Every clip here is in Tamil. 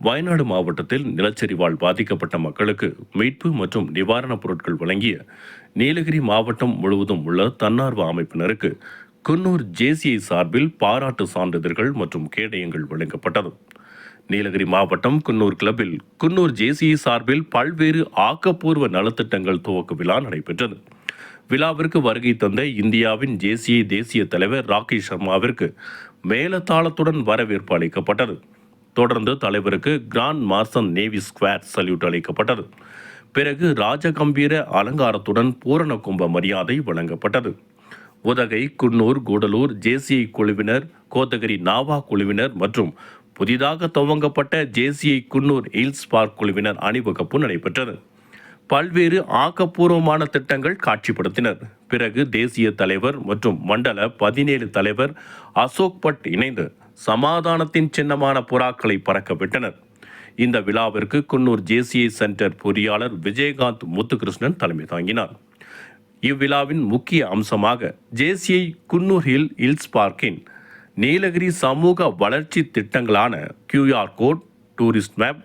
வயநாடு மாவட்டத்தில் நிலச்சரிவால் பாதிக்கப்பட்ட மக்களுக்கு மீட்பு மற்றும் நிவாரணப் பொருட்கள் வழங்கிய நீலகிரி மாவட்டம் முழுவதும் உள்ள தன்னார்வ அமைப்பினருக்கு குன்னூர் ஜேசிஐ சார்பில் பாராட்டு சான்றிதழ்கள் மற்றும் கேடயங்கள் வழங்கப்பட்டது. நீலகிரி மாவட்டம் குன்னூர் கிளப்பில் குன்னூர் ஜேசிஐ சார்பில் பல்வேறு ஆக்கப்பூர்வ நலத்திட்டங்கள் துவக்க விழா நடைபெற்றது. விழாவிற்கு வருகை தந்த இந்தியாவின் ஜேசிஐ தேசிய தலைவர் ராகேஷ் சர்மாவிற்கு மேலதாளத்துடன் வரவேற்பு அளிக்கப்பட்டது. தொடர்ந்து தலைவருக்கு கிராண்ட் மார்சன் நேவி ஸ்குவாட் சல்யூட் அளிக்கப்பட்டது. பிறகு ராஜகம்பீர அலங்காரத்துடன் பூரண கும்ப மரியாதை வழங்கப்பட்டது. உதகை குன்னூர் கூடலூர் ஜேசிஐ குழுவினர் கோத்தகிரி நாவா குழுவினர் மற்றும் புதிதாக துவங்கப்பட்ட ஜேசிஐ குன்னூர் ஹில்ஸ் பார்க் குழுவினர் அணிவகுப்பு நடைபெற்றது. பல்வேறு ஆக்கப்பூர்வமான திட்டங்கள் காட்சிப்படுத்தினர். பிறகு தேசிய தலைவர் மற்றும் மண்டல பதினேழு தலைவர் அசோக் பட் இணைந்து சமாதானத்தின் சின்னமான புறாக்களை பறக்க விட்டனர் இந்த விழாவிற்கு குன்னூர் ஜேசிஐ சென்டர் பொறியாளர் விஜயகாந்த் முத்துகிருஷ்ணன் தலைமை தாங்கினார். இவ்விழாவின் முக்கிய அம்சமாக ஜேசிஐ குன்னூர் ஹில் ஹில்ஸ் பார்க்கின் நீலகிரி சமூக வளர்ச்சி திட்டங்களான கியூஆர் கோட் டூரிஸ்ட் மேப்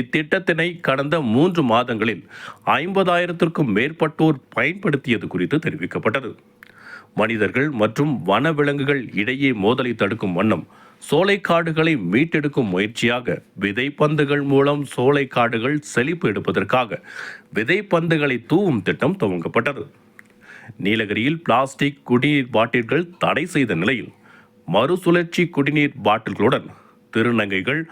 இத்திட்டத்தினை கடந்த மூன்று மாதங்களில் ஐம்பதாயிரத்திற்கும் மேற்பட்டோர் பயன்படுத்தியது குறித்து தெரிவிக்கப்பட்டது. மனிதர்கள் மற்றும் வனவிலங்குகள் இடையே மோதலை தடுக்கும் வண்ணம் சோலைக்காடுகளை மீட்டெடுக்கும் முயற்சியாக விதைப்பந்துகள் மூலம் சோலைக்காடுகள் செழிப்பு எடுப்பதற்காக விதைப்பந்துகளை தூவும் திட்டம் துவங்கப்பட்டது. நீலகிரியில் பிளாஸ்டிக் குடிநீர் பாட்டில்கள் தடை செய்த நிலையில் மறுசுழற்சி குடிநீர் பாட்டில்களுடன் திருநங்கைகள்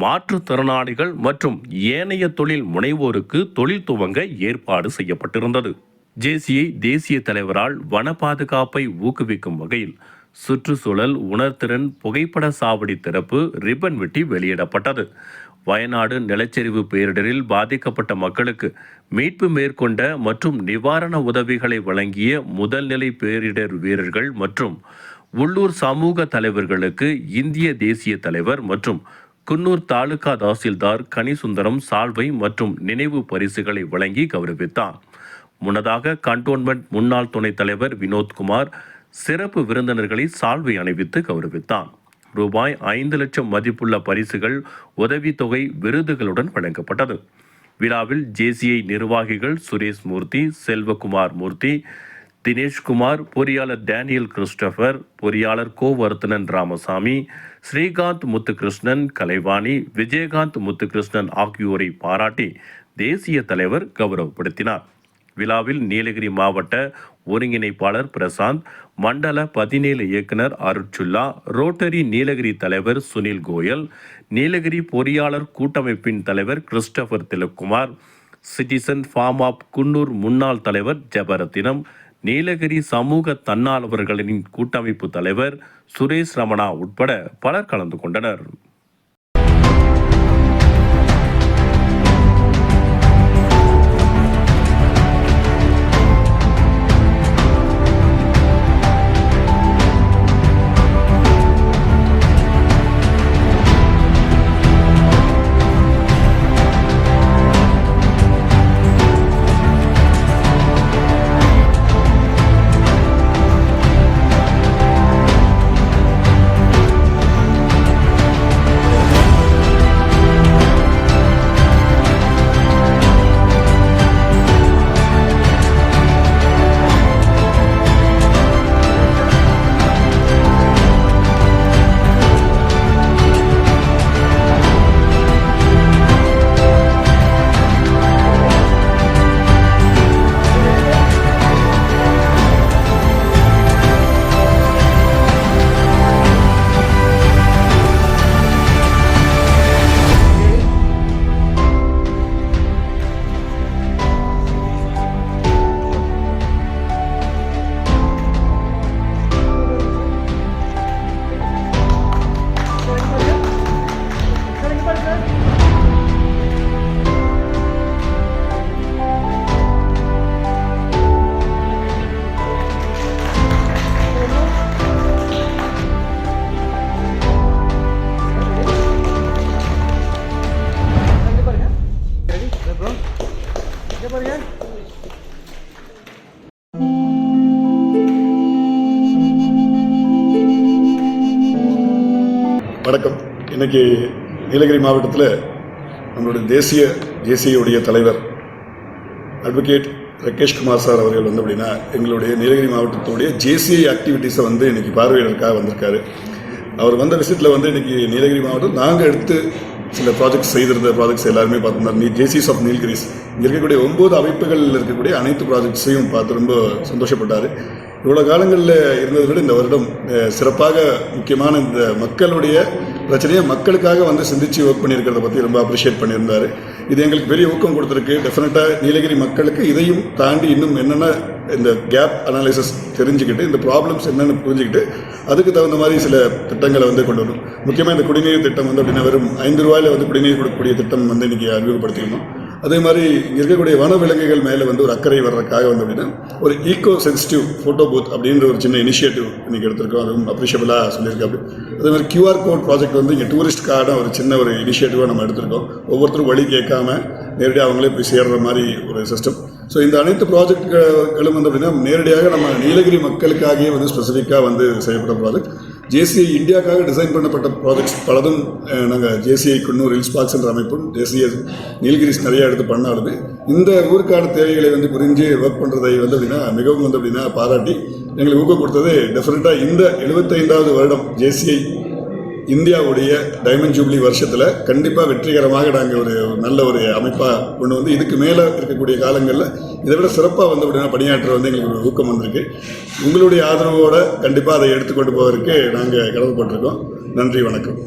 மாற்றுத்திறனாளிகள் மற்றும் ஏனைய தொழில் முனைவோருக்கு தொழில் துவங்க ஏற்பாடு செய்யப்பட்டிருந்தது. ஜேசிஐ தேசிய தலைவரால் வன பாதுகாப்பை ஊக்குவிக்கும் வகையில் சுற்றுச்சூழல் உணர்திறன் புகைப்பட சாவடி திறப்பு ரிப்பன் வெட்டி வெளியிடப்பட்டது. வயநாடு நிலச்சரிவு பேரிடரில் பாதிக்கப்பட்ட மக்களுக்கு மீட்பு மேற்கொண்ட மற்றும் நிவாரண உதவிகளை வழங்கிய முதல்நிலை பேரிடர் வீரர்கள் மற்றும் உள்ளூர் சமூக தலைவர்களுக்கு இந்திய தேசிய தலைவர் மற்றும் குன்னூர் தாலுகா தாசில்தார் கனிசுந்தரம் சால்வை மற்றும் நினைவு பரிசுகளை வழங்கி கௌரவித்தார். முன்னதாக கண்டோன்மெண்ட் முன்னாள் துணைத் தலைவர் வினோத்குமார் சிறப்பு விருந்தினர்களை சால்வை அணிவித்து கௌரவித்தான். ரூபாய் ஐந்து லட்சம் மதிப்புள்ள பரிசுகள் உதவித்தொகை விருதுகளுடன் வழங்கப்பட்டது. விழாவில் ஜேசிஐ நிர்வாகிகள் சுரேஷ் மூர்த்தி செல்வகுமார் மூர்த்தி தினேஷ்குமார் பொறியாளர் டேனியல் கிறிஸ்டபர் பொறியாளர் கோவர்த்தனன் ராமசாமி ஸ்ரீகாந்த் முத்துகிருஷ்ணன் கலைவாணி விஜயகாந்த் முத்துகிருஷ்ணன் ஆகியோரை பாராட்டி தேசிய தலைவர் கௌரவப்படுத்தினார். விழாவில் நீலகிரி மாவட்ட ஒருங்கிணைப்பாளர் பிரசாந்த் மண்டல பதினேழு இயக்குனர் அருட்சுல்லா ரோட்டரி நீலகிரி தலைவர் சுனில் கோயல் நீலகிரி பொறியாளர் கூட்டமைப்பின் தலைவர் Christopher Thilakumar citizen forum of Coonoor முன்னாள் தலைவர் ஜபரத்தினம் நீலகிரி சமூக தன்னார்வர்களின் கூட்டமைப்பு தலைவர் சுரேஷ் ரமணா உட்பட பலர் கலந்து கொண்டனர். இன்றைக்கி நீலகிரி மாவட்டத்தில் நம்மளுடைய தேசிய ஜேசியுடைய தலைவர் அட்வொகேட் ரகேஷ் குமார் சார் அவர்கள் வந்து அப்படின்னா எங்களுடைய நீலகிரி மாவட்டத்துடைய ஜேசிஐ ஆக்டிவிட்டீஸை வந்து இன்றைக்கி பார்வையிடறதுக்காக வந்திருக்காரு. அவர் வந்த விஷயத்தில் வந்து இன்னைக்கு நீலகிரி மாவட்டம். நாங்கள் எடுத்து சில ப்ராஜெக்ட்ஸ் செய்திருந்த ப்ராஜெக்ட்ஸ் எல்லாருமே பார்த்துருந்தார். நீ ஜேசிஸ் ஆஃப் நீலகிரிஸ் இங்கே இருக்கக்கூடிய ஒன்பது அமைப்புகளில் இருக்கக்கூடிய அனைத்து ப்ராஜெக்ட்ஸையும் பார்த்து ரொம்ப சந்தோஷப்பட்டார். இவ்வளோ காலங்களில் இருந்ததை விட இந்த வருடம் சிறப்பாக முக்கியமான இந்த மக்களுடைய பிரச்சனையை மக்களுக்காக வந்து சிந்திச்சு ஒர்க் பண்ணியிருக்கிறத பற்றி ரொம்ப அப்ரிஷியேட் பண்ணியிருந்தார். இது எங்களுக்கு பெரிய ஊக்கம் கொடுத்துருக்கு. டெஃபினட்டாக நீலகிரி மக்களுக்கு இதையும் தாண்டி இன்னும் என்னென்ன இந்த கேப் அனாலிசிஸ் தெரிஞ்சுக்கிட்டு இந்த ப்ராப்ளம்ஸ் என்னென்னு புரிஞ்சுக்கிட்டு அதுக்கு தகுந்த மாதிரி சில திட்டங்களை வந்து கொண்டு வரணும். முக்கியமாக இந்த குடிநீர் திட்டம் வந்து அப்படின்னா வெறும் ஐந்து ரூபாயில் வந்து குடிநீர் கொடுக்கக்கூடிய திட்டம் வந்து இன்றைக்கி அறிமுகப்படுத்திக்கணும் அதே மாதிரி இங்க இருக்கக்கூடிய வனவிலங்குகள் மேலே வந்து ஒரு அக்கறை வர்றதுக்காக வந்து அப்படின்னா ஒரு ஈகோ சென்சிட்டிவ் ஃபோட்டோ பூத் அப்படின்ற ஒரு சின்ன இனிஷியேட்டிவ் இன்றைக்கி எடுத்திருக்கோம். அதுவும் அப்ரிஷியபிளாக சொல்லியிருக்காரு அதே மாதிரி கியூஆர் கோட் ப்ராஜெக்ட் வந்து இங்கே டூரிஸ்ட் கார்டாக ஒரு சின்ன ஒரு இனிஷியேட்டிவாக நம்ம எடுத்திருக்கோம். ஒவ்வொருத்தரும் வழி கேட்காம நேரடியாக அவங்களே போய் சேர்ற மாதிரி ஒரு சிஸ்டம் ஸோ இந்த அனைத்து ப்ராஜெக்ட்களும் வந்து அப்படின்னா நேரடியாக நம்ம நீலகிரி மக்களுக்காகவே வந்து ஸ்பெசிஃபிக்காக வந்து செய்யப்பட்ட ப்ராஜெக்ட் ஜேசிஐ இந்தியாவுக்காக டிசைன் பண்ணப்பட்ட ப்ராஜெக்ட்ஸ் பலதும் நாங்கள் ஜேசிஐ குன்னூர் ஹில்ஸ் பார்க்ஸ் என்ற அமைப்பும் தேசிய நீலகிரிஸ் நிறையா எடுத்து பண்ணாலுமே இந்த ஊருக்கான தேவைகளை வந்து புரிஞ்சு ஒர்க் பண்ணுறதை வந்து அப்படின்னா மிகவும் வந்து அப்படின்னா பாராட்டி எங்களுக்கு ஊக்கம் கொடுத்தது டெஃபினட்டாக இந்த எழுபத்தைந்தாவது வருடம் ஜேசிஐ இந்தியாவுடைய டைமண்ட் ஜூப்ளி வருஷத்தில் கண்டிப்பாக வெற்றிகரமாக நாங்கள் ஒரு நல்ல ஒரு அமைப்பாக கொண்டு வந்து இதுக்கு மேலே இருக்கக்கூடிய காலங்களில் இதை விட சிறப்பாக வந்து அப்படின்னா பணியாற்ற வந்து எங்களுக்கு ஒரு ஊக்கம் வந்திருக்கு. உங்களுடைய ஆதரவோடு கண்டிப்பாக அதை எடுத்துக்கொண்டு போவதற்கு நாங்கள் கடமைப்பட்டிருக்கோம் நன்றி வணக்கம்.